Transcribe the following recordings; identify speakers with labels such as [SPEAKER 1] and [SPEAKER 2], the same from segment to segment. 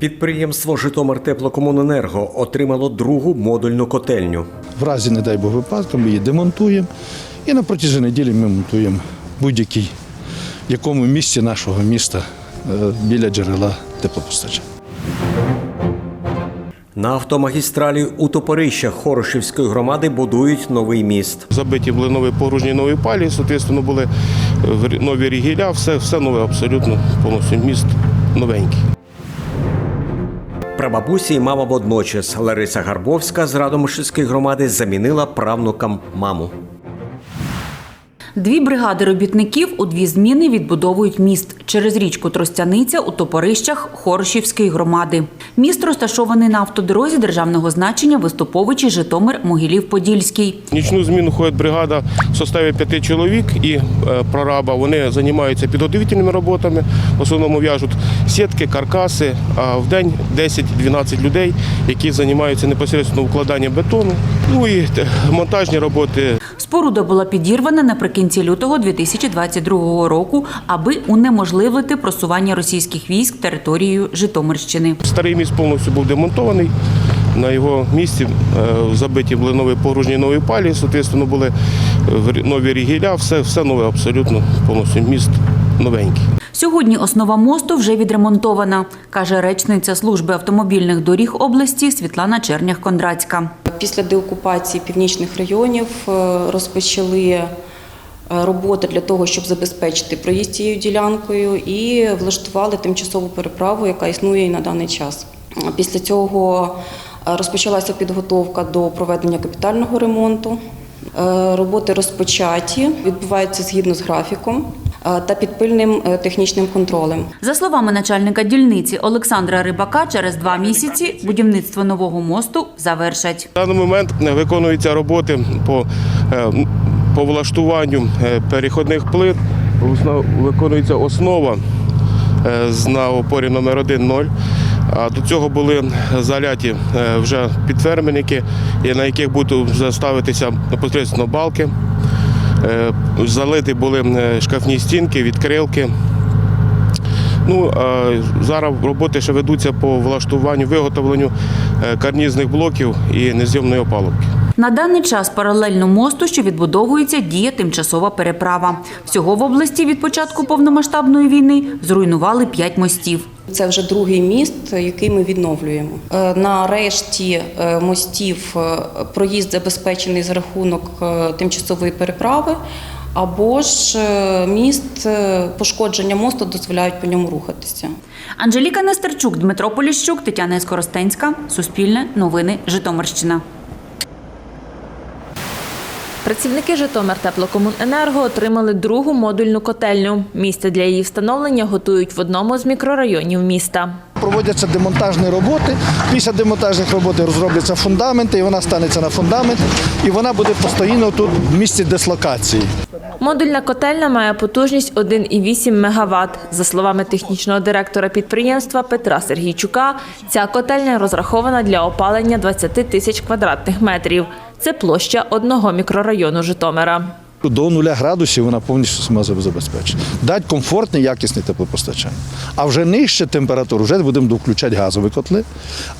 [SPEAKER 1] Підприємство Житомир Теплокомуненерго отримало другу модульну котельню.
[SPEAKER 2] В разі, не дай Бог, випадку ми її демонтуємо і на протязі неділі ми монтуємо будь-який, в якому місці нашого міста е, біля джерела теплопостачання.
[SPEAKER 1] На автомагістралі у Топорищах Хорошівської громади будують новий міст.
[SPEAKER 3] Забиті були нові погружні нові палі, соответственно, були е, нові рігіля, все, все нове абсолютно, повністю міст новенький.
[SPEAKER 1] Прабабусі і мама водночас. Лариса Гарбовська з Радомишльської громади замінила правнукам маму.
[SPEAKER 4] Дві бригади робітників у дві зміни відбудовують міст через річку Тростяниця у Топорищах Хорошівської громади. Міст розташований на автодорозі державного значення Виступовичі Житомир Могилів Подільський.
[SPEAKER 3] Нічну зміну ходить бригада в составі п'яти чоловік і е, прораба. Вони займаються підготовительними роботами, в основному в'яжуть сітки, каркаси, а в день 10-12 людей, які займаються непосередньо укладанням бетону. Ну і монтажні роботи,
[SPEAKER 4] Споруда була підірвана наприкінці лютого 2022 року, аби унеможливити просування російських військ територією Житомирщини.
[SPEAKER 3] Старий міст повністю був демонтований. На його місці е, забиті були нові погружні нові палі, соответственно, були е, нові рігіля, все, все нове абсолютно, повністю міст новенький.
[SPEAKER 4] Сьогодні основа мосту вже відремонтована, каже речниця служби автомобільних доріг області Світлана Чернях-Кондратська.
[SPEAKER 5] Після деокупації північних районів е, розпочали е, роботи для того, щоб забезпечити проїзд цією ділянкою, і влаштували тимчасову переправу, яка існує і на даний час. Після цього е, розпочалася підготовка до проведення капітального ремонту. Роботи розпочаті, відбуваються згідно з графіком та під пильним е, технічним контролем.
[SPEAKER 4] За словами начальника дільниці Олександра Рибака, через два місяці будівництво нового мосту завершать.
[SPEAKER 3] В даний момент е, виконуються роботи по, е, по влаштуванню е, переходних плит. Виконується основа е, з- на опорі номер 1-0. А до цього були заляті е, вже підферменники, на яких будуть вже ставитися непосередньо балки. Е, Залиті були е, шкафні стінки, відкрилки. Ну, зараз роботи ще ведуться по влаштуванню, виготовленню е, карнізних блоків і незйомної опалубки.
[SPEAKER 4] На даний час паралельно мосту, що відбудовується, діє тимчасова переправа. Всього в області від початку повномасштабної війни зруйнували п'ять мостів.
[SPEAKER 5] Це вже другий міст, який ми відновлюємо. Е, На решті е, мостів е, проїзд забезпечений за рахунок тимчасової переправи, або ж міст пошкодження мосту дозволяють по ньому рухатися.
[SPEAKER 4] Анжеліка Нестерчук, Дмитро Поліщук, Тетяна Скоростенська. Суспільне новини Житомирщина.
[SPEAKER 6] Працівники Житомир Теплокомуненерго отримали другу модульну котельню. Місце для її встановлення готують в одному з мікрорайонів міста.
[SPEAKER 2] Проводяться демонтажні роботи. Після демонтажних робот розробляться фундаменти, і вона станеться на фундамент, і вона буде постійно тут в місці дислокації.
[SPEAKER 6] Модульна котельня має потужність 1,8 МВт. За словами технічного директора підприємства Петра Сергійчука, ця котельня розрахована для опалення 20 тисяч квадратних метрів. Це площа одного мікрорайону Житомира.
[SPEAKER 2] До нуля градусів вона повністю сама себе забезпечить. Дать комфортне, якісне теплопостачання. А вже нижче температуру вже будемо довключати газові котли.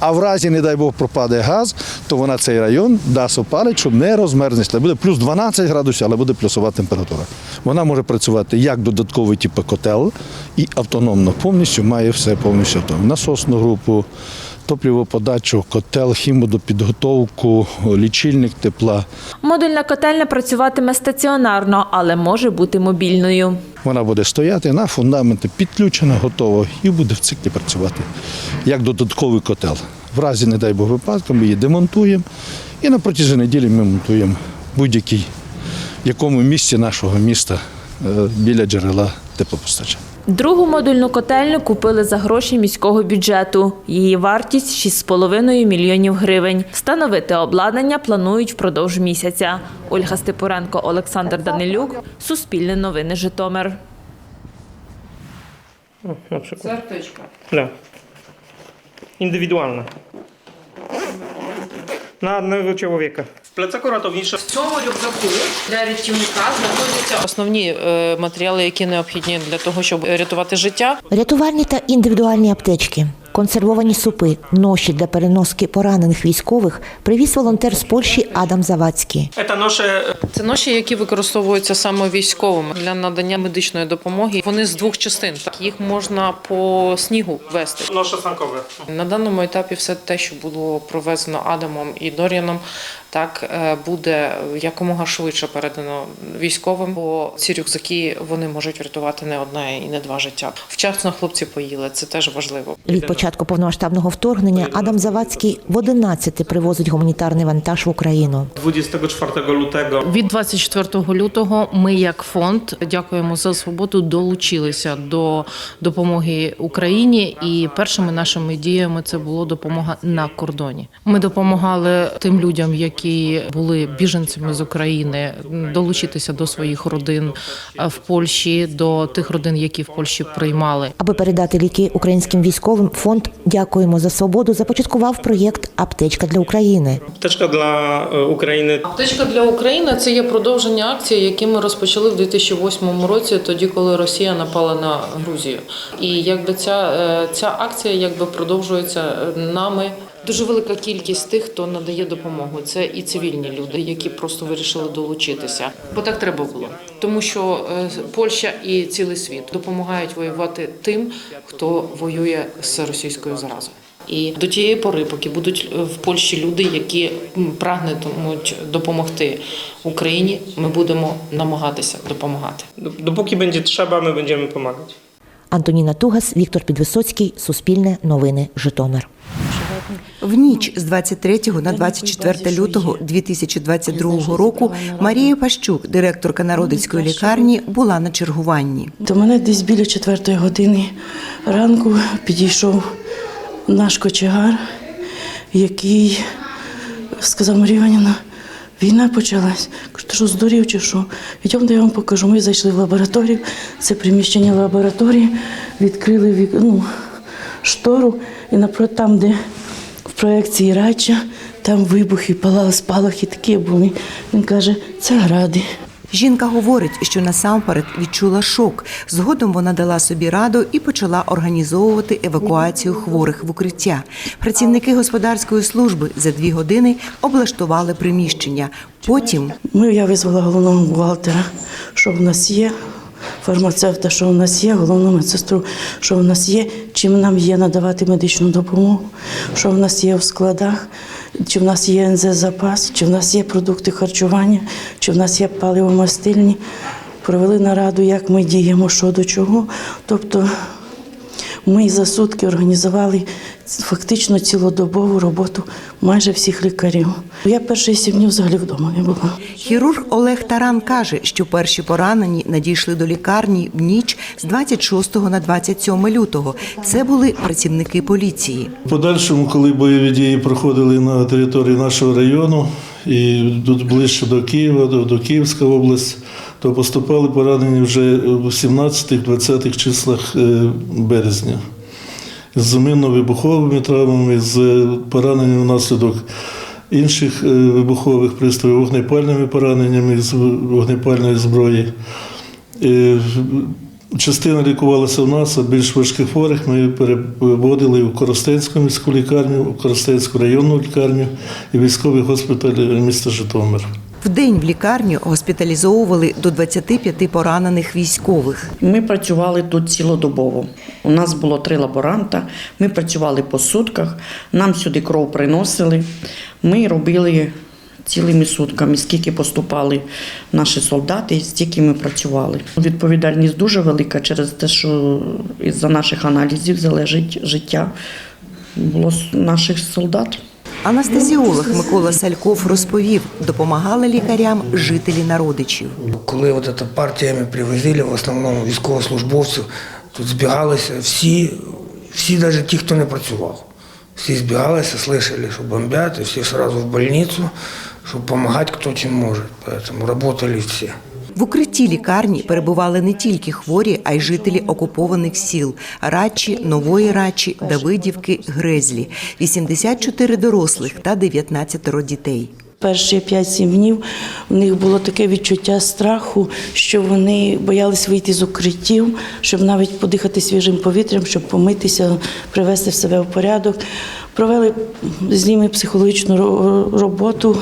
[SPEAKER 2] А в разі, не дай Бог, пропаде газ, то вона цей район дасть опалить, щоб не розмерзнеться. Буде плюс 12 градусів, але буде плюсова температура. Вона може працювати як додатковий типу котел і автономно повністю має все повністю автономно. Насосну групу, топливоподачу, котел, хімодопідготовку, лічильник тепла.
[SPEAKER 6] Модульна котельня працюватиме стаціонарно, але може бути мобільною.
[SPEAKER 2] Вона буде стояти на фундаменті, підключена, готова і буде в циклі працювати як додатковий котел. В разі, не дай Бог, випадку, ми її демонтуємо і на протязі неділі ми монтуємо будь-який, в якому місці нашого міста е, біля джерела теплопостачання.
[SPEAKER 6] Другу модульну котельню купили за гроші міського бюджету. Її вартість 6,5 мільйонів гривень. Встановити обладнання планують впродовж місяця. Ольга Степуренко, Олександр Данилюк. Суспільне новини Житомир.
[SPEAKER 7] Аптечка? Да. Індивідуальна. На одного чоловіка. Пlecаку ратовніше.
[SPEAKER 8] В цьому рюкзаку для рятівника знаходяться основні е, матеріали, які необхідні для того, щоб рятувати життя.
[SPEAKER 9] Рятувальні та індивідуальні аптечки, Консервовані супи, ноші для переноски поранених військових привіз волонтер з Польщі Адам Завадський.
[SPEAKER 7] Это
[SPEAKER 8] Це ноші, які використовуються саме військовими для надання медичної допомоги. Вони з двох частин. Так, Їх можна по снігу вести.
[SPEAKER 7] ноше санкове.
[SPEAKER 8] На даному етапі все те, що було провезено Адамом і Доріаном, так е, буде якомога швидше передано військовим, бо ці рюкзаки вони можуть врятувати не одне і не два життя. Вчасно хлопці поїли, це теж важливо.
[SPEAKER 9] Від початку повномасштабного вторгнення Адам Завадський в 11 привозить гуманітарний вантаж в Україну.
[SPEAKER 7] 24 lutego
[SPEAKER 8] Від 24 лютого ми, як фонд, дякуємо за свободу, долучилися до допомоги Україні. І першими нашими діями це було допомога на кордоні. Ми допомагали тим людям, які були біженцями з України, долучитися до своїх родин в Польщі, до тих родин, які в Польщі приймали.
[SPEAKER 9] Аби передати ліки українським військовим, фонд Дякуємо за свободу започаткував проєкт Аптечка для України.
[SPEAKER 7] Аптечка для України.
[SPEAKER 8] Аптечка для України це є продовження акції, які ми розпочали в 2008 році, тоді коли Росія напала на Грузію. І якби ця, е, ця акція якби продовжується е, нами. Дуже велика кількість тих, хто надає допомогу. Це і цивільні люди, які просто вирішили долучитися. Бо так треба було, тому що е, Польща і цілий світ допомагають воювати тим, хто воює з російською заразою. І до тієї пори, поки будуть е, в Польщі люди, які прагнетимуть допомогти Україні, ми будемо намагатися допомагати.
[SPEAKER 7] Dopóki będzie trzeba, my będziemy pomagać.
[SPEAKER 9] Антоніна Тугас, Віктор Підвисоцький, Суспільне новини, Житомир.
[SPEAKER 10] В ніч з 23 на 24 лютого 2022 року Марія Пащук, директорка Народицької лікарні, була на чергуванні.
[SPEAKER 11] До мене десь біля четвертої години ранку підійшов наш кочегар, який сказав Марія Іванівна, війна почалась. Кажу, що здурів чи що? Йдемте, я вам покажу. Ми зайшли в лабораторію, це приміщення лабораторії, відкрили вік, ну, штору, і напроти там, де проекції Рача, там вибухи, палали спалахи такі були. Він каже, це гради.
[SPEAKER 10] Жінка говорить, що насамперед відчула шок. Згодом вона дала собі раду і почала організовувати евакуацію хворих в укриття. Працівники господарської служби за дві години облаштували приміщення. Потім
[SPEAKER 11] Ми, я визвала головного бухгалтера, що в нас є, фармацевта, що в нас є, головну медсестру, що в нас є, чим нам є надавати медичну допомогу, що в нас є в складах, чи в нас є НЗ-запас, чи в нас є продукти харчування, чи в нас є паливомастильні. Провели нараду, як ми діємо, що до чого. Тобто ми за сутки організували фактично цілодобову роботу майже всіх лікарів. Я перші сім днів взагалі вдома не була.
[SPEAKER 10] хірург Олег Таран каже, що перші поранені надійшли до лікарні в ніч з 26 на 27 лютого. Це були працівники поліції.
[SPEAKER 12] В подальшому, коли бойові дії проходили на території нашого району і тут ближче до Києва, до, до Київська область, то поступали поранені вже в 17-20 числах е, березня з мінно-вибуховими травмами, з пораненням внаслідок інших е, вибухових пристроїв, вогнепальними пораненнями з вогнепальної зброї. Е, Частина лікувалася в нас, а більш важких хворих ми переводили в Коростенську міську лікарню, в Коростенську районну лікарню і військовий госпіталь міста Житомир.
[SPEAKER 10] Вдень в лікарню госпіталізовували до 25 поранених військових.
[SPEAKER 13] Ми працювали тут цілодобово. У нас було три лаборанта. Ми працювали по сутках, нам сюди кров приносили. Ми робили цілими сутками, скільки поступали наші солдати, стільки ми працювали. Відповідальність дуже велика через те, що із-за наших аналізів залежить життя наших солдат.
[SPEAKER 10] Анестезіолог Микола Сальков розповів, допомагали лікарям жителі народичів.
[SPEAKER 14] Коли от ця партія ми привозили, в основному військовослужбовців, тут збігалися всі, всі навіть ті, хто не працював. Всі збігалися, слышали, що бомбять, і всі одразу в больницю, щоб допомагати хто чим може. Тому працювали всі.
[SPEAKER 10] В укритті лікарні перебували не тільки хворі, а й жителі окупованих сіл Радчі, Нової Радчі, Давидівки, Грезлі, 84 дорослих та 19 дітей.
[SPEAKER 11] Перші 5-7 днів у них було таке відчуття страху, що вони боялись вийти з укриттів, щоб навіть подихати свіжим повітрям, щоб помитися, привести себе в порядок. Провели з ними психологічну ро- роботу.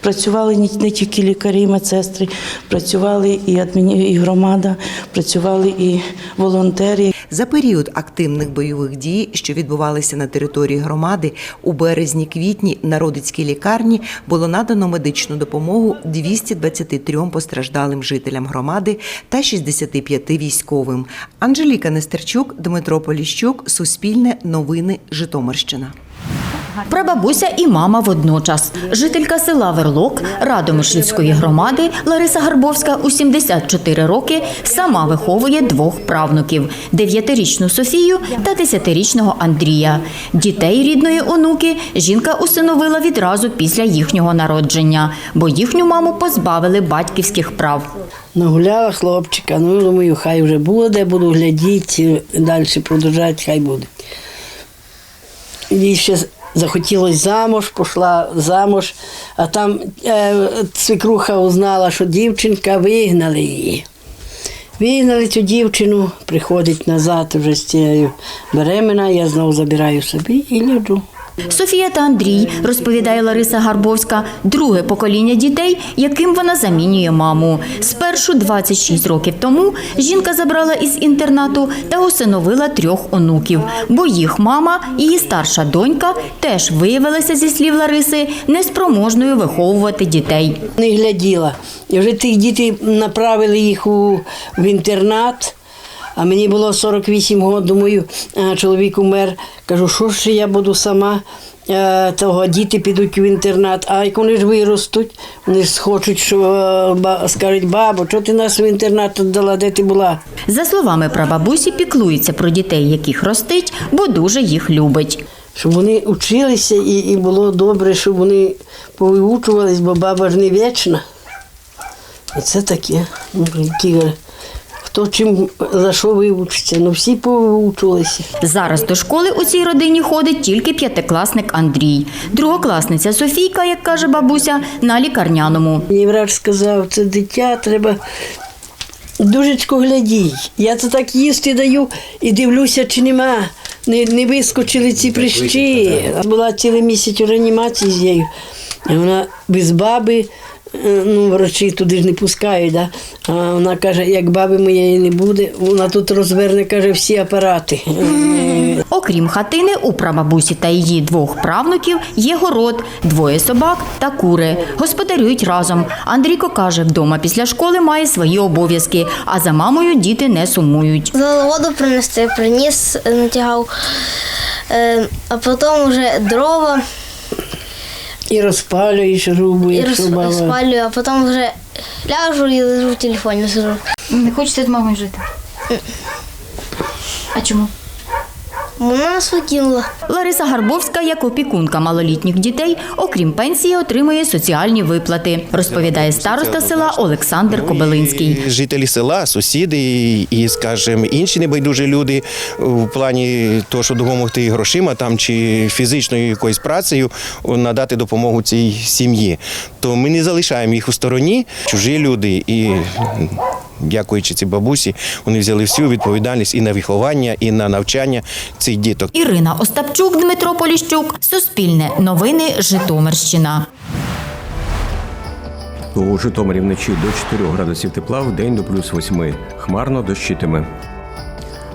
[SPEAKER 11] Працювали не тільки лікарі, медсестри, працювали і адміні, і громада, працювали і волонтери.
[SPEAKER 10] За період активних бойових дій, що відбувалися на території громади, у березні-квітні на родицькій лікарні було надано медичну допомогу 223 постраждалим жителям громади та 65 військовим. Анжеліка Нестерчук, Дмитро Поліщук, Суспільне, Новини, Житомирщина.
[SPEAKER 15] Прабабуся і мама водночас. Жителька села Верлок Радомишльської громади Лариса Гарбовська у 74 роки сама виховує двох правнуків: дев'ятирічну Софію та десятирічного Андрія. Дітей рідної онуки жінка усиновила відразу після їхнього народження, бо їхню маму позбавили батьківських прав.
[SPEAKER 16] Нагуляла хлопчика, ну думаю, хай вже буде, буду глядіти, далі продовжати, хай буде. Їй ще захотілося замуж, пішла замуж, а там е, свекруха узнала, що дівчинка вигнали її. Вигнали цю дівчину, приходить назад вже з цією беременна, я знову забираю собі і ляджу.
[SPEAKER 15] Софія та Андрій, розповідає Лариса Гарбовська, друге покоління дітей, яким вона замінює маму. Спершу 26 років тому жінка забрала із інтернату та усиновила трьох онуків, бо їх мама її старша донька теж виявилася зі слів Лариси неспроможною виховувати дітей.
[SPEAKER 16] Не гляділа. Вже тих дітей направили їх у, в інтернат. А мені було 48 років, думаю, чоловік умер. Кажу, що ж я буду сама, е, того діти підуть в інтернат. А як вони ж виростуть, вони ж хочуть, що е, скажуть, бабу, чого ти нас в інтернат віддала, де ти була?
[SPEAKER 15] За словами прабабусі, піклується про дітей, яких ростить, бо дуже їх любить.
[SPEAKER 16] Щоб вони вчилися і, і було добре, щоб вони повиучувались, бо баба ж не вічна. Оце таке. Хто чим за що вивчиться, ну всі повиучилися.
[SPEAKER 15] Зараз до школи у цій родині ходить тільки п'ятикласник Андрій. Другокласниця Софійка, як каже бабуся, на лікарняному.
[SPEAKER 16] Мені врач сказав, це дитя треба дужечко глядій. Я це так їсти даю і дивлюся, чи нема. Не, не вискочили ці прищі. Була цілий місяць у реанімації з нею. І вона без баби, ну, врачі туди ж не пускають. Да? А вона каже, як баби моєї не буде, вона тут розверне, каже, всі апарати.
[SPEAKER 15] Окрім хатини, у прабабусі та її двох правнуків є город, двоє собак та кури. Господарюють разом. Андрійко каже, вдома після школи має свої обов'язки, а за мамою діти не сумують.
[SPEAKER 17] За воду принести, приніс, е, натягав, Е, а потім вже дрова
[SPEAKER 16] І розпалюєш рубу,
[SPEAKER 17] і
[SPEAKER 16] якщо
[SPEAKER 17] роз-
[SPEAKER 16] баба.
[SPEAKER 17] розпалюю, а потім вже ляжу і лежу в телефоні сижу.
[SPEAKER 15] Не хочете з мамою жити? А чому?
[SPEAKER 17] Вона нас викинула.
[SPEAKER 15] Лариса Гарбовська, як опікунка малолітніх дітей, окрім пенсії, отримує соціальні виплати, розповідає староста села Олександр Кобилинський.
[SPEAKER 18] Жителі села, сусіди і, і скажімо, інші небайдужі люди в плані того, що допомогти грошима там чи фізичною якоюсь працею надати допомогу цій сім'ї. То ми не залишаємо їх у стороні. Чужі люди і. Дякуючи цій бабусі, вони взяли всю відповідальність і на виховання, і на навчання цих діток.
[SPEAKER 15] Ірина Остапчук, Дмитро Поліщук, Суспільне, Новини, Житомирщина.
[SPEAKER 1] У Житомирі вночі до 4 градусів тепла, в день до плюс 8. Хмарно дощитиме.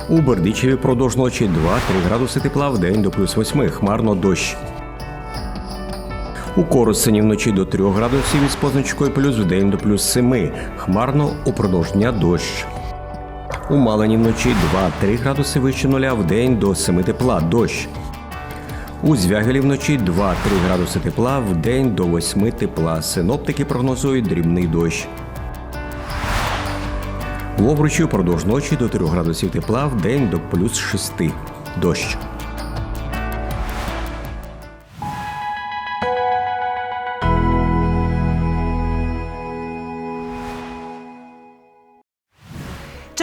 [SPEAKER 1] У Бердичеві продовж ночі 2-3 градуси тепла, в день до плюс 8. Хмарно дощ. У Коростені вночі до 3 градусів із позначкою плюс, в день до плюс 7. Хмарно упродовж дня дощ. У Малині вночі 2-3 градуси вище нуля, в день до 7 тепла, дощ. У Звягелі вночі 2-3 градуси тепла, в день до 8 тепла. Синоптики прогнозують дрібний дощ. В Овручі впродовж ночі до 3 градусів тепла, в день до плюс 6. Дощ.